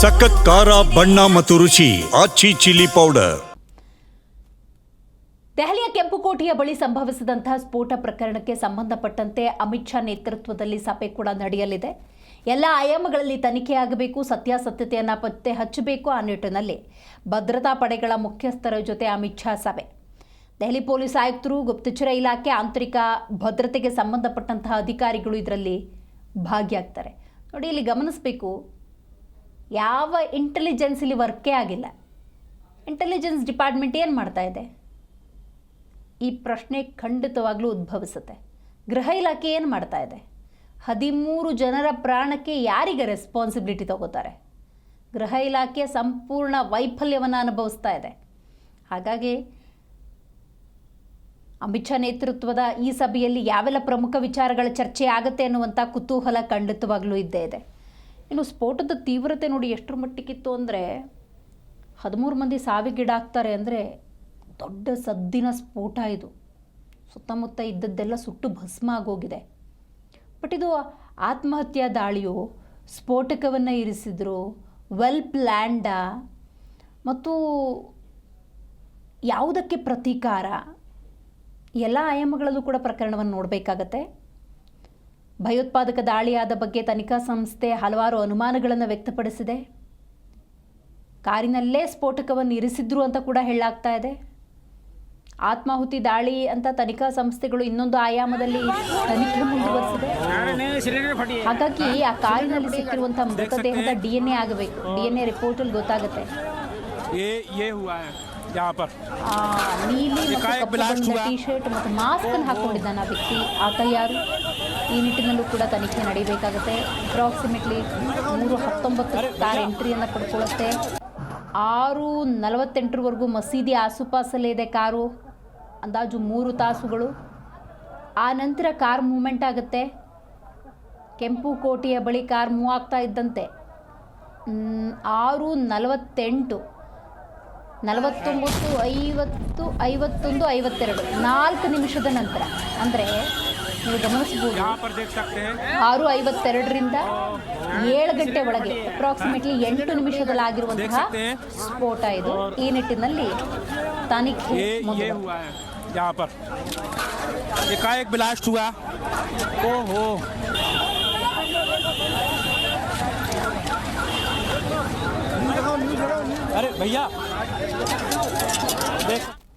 ಸಖತ್ ಖಾರ, ಬಣ್ಣ ಮತ್ತು ರುಚಿ, ಆಚಿ ಚಿಲ್ಲಿ ಪೌಡರ್. ದೆಹಲಿಯ ಕೆಂಪುಕೋಟೆಯ ಬಳಿ ಸಂಭವಿಸಿದಂತಹ ಸ್ಫೋಟ ಪ್ರಕರಣಕ್ಕೆ ಸಂಬಂಧಪಟ್ಟಂತೆ ಅಮಿತ್ ಶಾ ನೇತೃತ್ವದಲ್ಲಿ ಸಭೆ ಕೂಡ ನಡೆಯಲಿದೆ. ಎಲ್ಲ ಆಯಾಮಗಳಲ್ಲಿ ತನಿಖೆಯಾಗಬೇಕು ಸತ್ಯಾಸತ್ಯತೆಯನ್ನು ಪತ್ತೆ ಹಚ್ಚಬೇಕು ಆ ನಿಟ್ಟಿನಲ್ಲಿ. ಭದ್ರತಾ ಪಡೆಗಳ ಮುಖ್ಯಸ್ಥರ ಜೊತೆ ಅಮಿತ್ ಶಾ ಸಭೆ. ದೆಹಲಿ ಪೊಲೀಸ್ ಆಯುಕ್ತರು ಗುಪ್ತಚರ ಇಲಾಖೆ, ಆಂತರಿಕ ಭದ್ರತೆಗೆ ಸಂಬಂಧಪಟ್ಟಂತಹ ಅಧಿಕಾರಿಗಳು ಇದರಲ್ಲಿ ಭಾಗಿಯಾಗ್ತಾರೆ. ನೋಡಿ, ಇಲ್ಲಿ ಗಮನಿಸಬೇಕು ಯಾವ ಇಂಟೆಲಿಜೆನ್ಸ್ ಇಲ್ಲಿ ವರ್ಕೇ ಆಗಿಲ್ಲ. ಇಂಟೆಲಿಜೆನ್ಸ್ ಡಿಪಾರ್ಟ್ಮೆಂಟ್ ಏನು ಮಾಡ್ತಾ ಇದೆ? ಈ ಪ್ರಶ್ನೆ ಖಂಡಿತವಾಗ್ಲೂ ಉದ್ಭವಿಸುತ್ತೆ. ಗೃಹ ಇಲಾಖೆ ಏನು ಮಾಡ್ತಾ ಇದೆ? ಹದಿಮೂರು ಜನರ ಪ್ರಾಣಕ್ಕೆ ಯಾರಿಗೆ ರೆಸ್ಪಾನ್ಸಿಬಿಲಿಟಿ ತಗೋತಾರೆ? ಗೃಹ ಇಲಾಖೆ ಸಂಪೂರ್ಣ ವೈಫಲ್ಯವನ್ನು ಅನುಭವಿಸ್ತಾ ಇದೆ. ಹಾಗಾಗಿ ಅಮಿತ್ ಶಾ ನೇತೃತ್ವದ ಈ ಸಭೆಯಲ್ಲಿ ಯಾವೆಲ್ಲ ಪ್ರಮುಖ ವಿಚಾರಗಳ ಚರ್ಚೆ ಆಗುತ್ತೆ ಅನ್ನುವಂಥ ಕುತೂಹಲ ಖಂಡಿತವಾಗ್ಲೂ ಇದ್ದೇ ಇದೆ. ಇನ್ನು ಸ್ಫೋಟದ ತೀವ್ರತೆ ನೋಡಿ ಎಷ್ಟರ ಮಟ್ಟಿಗಿತ್ತು ಅಂದರೆ ಹದಿಮೂರು ಮಂದಿ ಸಾವಿಗೀಡಾಗ್ತಾರೆ ಅಂದರೆ ದೊಡ್ಡ ಸದ್ದಿನ ಸ್ಫೋಟ ಇದು. ಸುತ್ತಮುತ್ತ ಇದ್ದದ್ದೆಲ್ಲ ಸುಟ್ಟು ಭಸ್ಮ ಆಗೋಗಿದೆ ಬಟ್ ಇದು ಆತ್ಮಹತ್ಯಾ ದಾಳಿಯು ಸ್ಫೋಟಕವನ್ನು ಇರಿಸಿದ್ರು ವೆಲ್ ಪ್ಲ್ಯಾಂಡ ಮತ್ತು ಯಾವುದಕ್ಕೆ ಪ್ರತೀಕಾರ? ಎಲ್ಲ ಆಯಾಮಗಳಲ್ಲೂ ಕೂಡ ಪ್ರಕರಣವನ್ನು ನೋಡಬೇಕಾಗತ್ತೆ. ಭಯೋತ್ಪಾದಕ ದಾಳಿಯಾದ ಬಗ್ಗೆ ತನಿಖಾ ಸಂಸ್ಥೆ ಹಲವಾರು ಅನುಮಾನಗಳನ್ನು ವ್ಯಕ್ತಪಡಿಸಿದೆ. ಕಾರಿನಲ್ಲೇ ಸ್ಫೋಟಕವನ್ನು ಇರಿಸಿದ್ರು ಅಂತ ಕೂಡ ಹೇಳಲಾಗ್ತಾ ಇದೆ. ಆತ್ಮಾಹುತಿ ದಾಳಿ ಅಂತ ತನಿಖಾ ಸಂಸ್ಥೆಗಳು ಇನ್ನೊಂದು ಆಯಾಮದಲ್ಲಿ ತನಿಖೆ ಮುಂದುವರೆಸಿದೆ. ಹಾಗಾಗಿ ಆ ಕಾರಿನಲ್ಲಿ ಸಿಕ್ಕಿರುವಂತಹ ಮೃತದೇಹದ ಡಿ ಎನ್ ಎ ಆಗಬೇಕು. ಡಿ ಎನ್ ಎ ರಿಪೋರ್ಟಲ್ಲಿ ಗೊತ್ತಾಗುತ್ತೆ. ये ये हुआ है यहाँ पर। ಆ, ನೀಲಿ ಮತ್ತು ಕಾಯಕ ಕಪ್ಪು ಬ್ಲಾಸ್ಟ್ ಬಣ್ಣದ ಟೀ ಶರ್ಟ್ ಮತ್ತು ಆ ವ್ಯಕ್ತಿ. ಆತ ಯಾರು ಈ ನಿಟ್ಟಿನಲ್ಲೂ ಕೂಡ ತನಿಖೆ ನಡೀಬೇಕಾಗುತ್ತೆ ಅಪ್ರಾಕ್ಸಿಮೇಟ್ಲಿ ಮೂರು ಹತ್ತೊಂಬತ್ತು ಕಾರ್ ಎಂಟ್ರಿಯನ್ನು ಪಡ್ಕೊಳ್ಳುತ್ತೆ. ಆರು ನಲವತ್ತೆಂಟರವರೆಗೂ ಮಸೀದಿ ಆಸುಪಾಸಲ್ಲೇ ಇದೆ ಕಾರು. ಅಂದಾಜು ಮೂರು ತಾಸುಗಳು. ಆ ನಂತರ ಕಾರ್ ಮೂಮೆಂಟ್ ಆಗುತ್ತೆ. ಕೆಂಪು ಕೋಟೆಯ ಬಳಿ ಕಾರ್ ಮೂವ್ ಆಗ್ತಾ ಇದ್ದಂತೆ. ಮ್, ಆರು ನಲವತ್ತೆಂಟು. ನಲವತ್ತೊಂಬತ್ತು ಐವತ್ತು ಐವತ್ತೊಂದು ಐವತ್ತೆರಡು. ನಾಲ್ಕು ನಿಮಿಷದ ನಂತರ. ಅಂದರೆ ನೀವು ಗಮನಿಸಬಹುದು. ಆರು ಐವತ್ತೆರಡರಿಂದ ಏಳು ಗಂಟೆ ಒಳಗೆ ಅಪ್ರಾಕ್ಸಿಮೇಟ್ಲಿ ಎಂಟು ನಿಮಿಷದಲ್ಲಾಗಿರುವಂತಹ ಸ್ಫೋಟ ಇದು. ಈ ನಿಟ್ಟಿನಲ್ಲಿ ತನಿಖೆ ಬ್ಲಾಸ್ಟ್ ಓಹೋ ಅರೆ ಭಯ್ಯಾ. できた!